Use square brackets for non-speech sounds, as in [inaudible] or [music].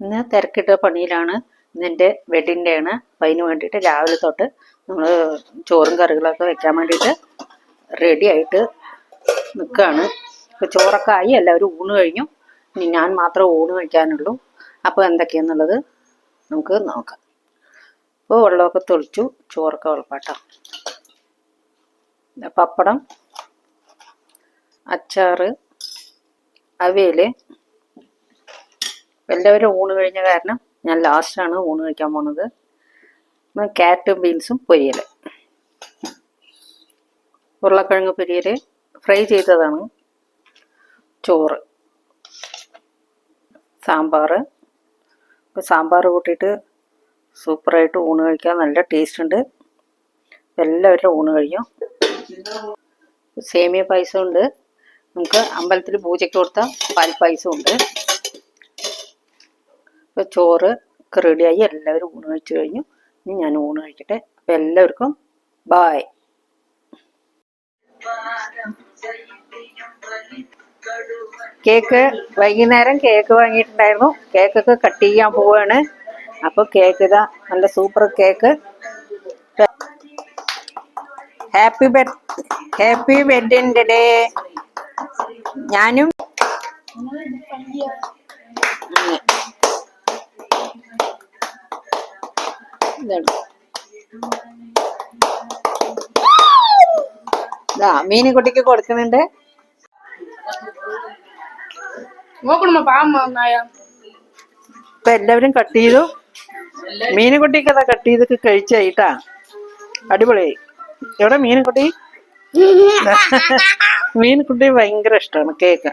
ഇന്ന് തിരക്കിട്ട പണിയിലാണ്. ഇന്നെന്റെ ഡേ ആണ് അപ്പം അതിന് വേണ്ടിയിട്ട് രാവിലെ തൊട്ട് നമ്മൾ ചോറും കറികളൊക്കെ വെക്കാൻ വേണ്ടിയിട്ട് റെഡി ആയിട്ട് നിൽക്കുകയാണ് ഇപ്പോൾ ചോറൊക്കെ ആയി. എല്ലാവരും ഊണ് കഴിഞ്ഞു. ഇനി ഞാൻ മാത്രമേ ഊണ് കഴിക്കാനുള്ളൂ. അപ്പോൾ എന്തൊക്കെയാണെന്നുള്ളത് നമുക്ക് നോക്കാം. ഇപ്പോൾ വെള്ളമൊക്കെ തെളിച്ചു. ചോറൊക്കെ വെളുപ്പാട്ടോ പപ്പടം അച്ചാറ് അവിയൽ എല്ലാവരും ഊണ് കഴിഞ്ഞ കാരണം ഞാൻ ലാസ്റ്റാണ് ഊണ് കഴിക്കാൻ പോണത്. ക്യാരറ്റും ബീൻസും പൊരിയൽ. ഉരുളക്കിഴങ്ങ് പൊരിയൽ ഫ്രൈ ചെയ്തതാണ്. ചോറ്. സാമ്പാർ സാമ്പാർ കൂട്ടിയിട്ട് സൂപ്പറായിട്ട് ഊണ് കഴിക്കാൻ നല്ല ടേസ്റ്റ് ഉണ്ട്. എല്ലാവരും ഊണ് കഴിഞ്ഞു സേമിയ പായസം ഉണ്ട്. നമുക്ക് അമ്പലത്തിൽ പൂജയ്ക്ക് കൊടുത്ത പാൽപ്പായസം ഉണ്ട്. ഇപ്പോൾ ചോറ് ഒക്കെ റെഡിയായി എല്ലാവരും ഊണ് കഴിച്ചു കഴിഞ്ഞു. ഇനി ഞാൻ ഊണ് കഴിക്കട്ടെ. അപ്പോൾ എല്ലാവർക്കും ബായ് കേക്ക് വൈകുന്നേരം കേക്ക് വാങ്ങിയിട്ടുണ്ടായിരുന്നു. കേക്കൊക്കെ കട്ട് ചെയ്യാൻ പോവാണ്. അപ്പോൾ കേക്ക് ഇതാ നല്ല super cake. Happy birth happy wedding day ഞാനും ഇതാണ് ഇതാ മീനുകുട്ടിക്ക് കൊടുക്കുന്നുണ്ട്. ഇപ്പൊ എല്ലാവരും കട്ട് ചെയ്തു. മീനുകുട്ടിക്ക് അതാ കട്ട് ചെയ്തൊക്കെ കഴിച്ചായിട്ടാ അടിപൊളിയായി എവിടെ മീനുകുട്ടി [laughs] മീനുകുട്ടി ഭയങ്കര ഇഷ്ടമാണ് കേക്ക്.